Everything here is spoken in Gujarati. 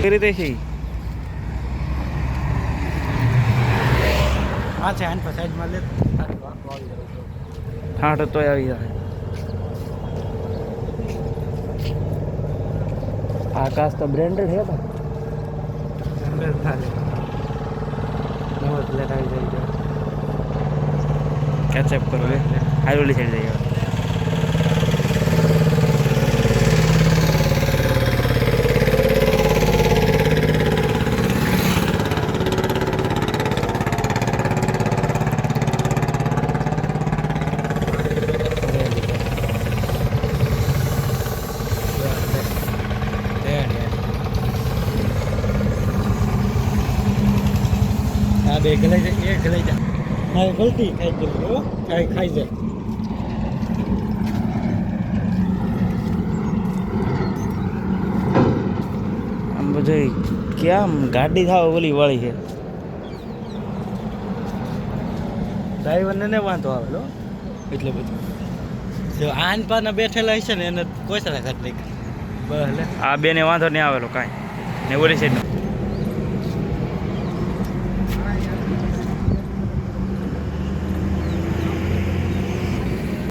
કઈ રીતે છે? હા છે આની સાઈડમાં લે હાટ તોય આવી જાય આકાશ તો બ્રેન્ડેડ પણ. અંદર થાય. પ્લેટ આવી જાય. કેચઅપ કરો હાઈરોલી સાઈડ જઈએ આ બે ગલાઈ જાય એ ગલાઈ જાય. હા ગલતી ખાઈ જાય હો ખાઈ ખાઈ જાય. આમ બધું કેમ ગાડી થાવ ઓલી વાળી છે? ડ્રાઈવરને ને વાંધો આવેલો એટલે બધું. જો આન પાના બેઠેલા હશે ને એને કોઈ સારા ઘાટ નહીં આ બેને વાંધો નહીં આવેલો કાંઈ. ને ઓલી સાઈડ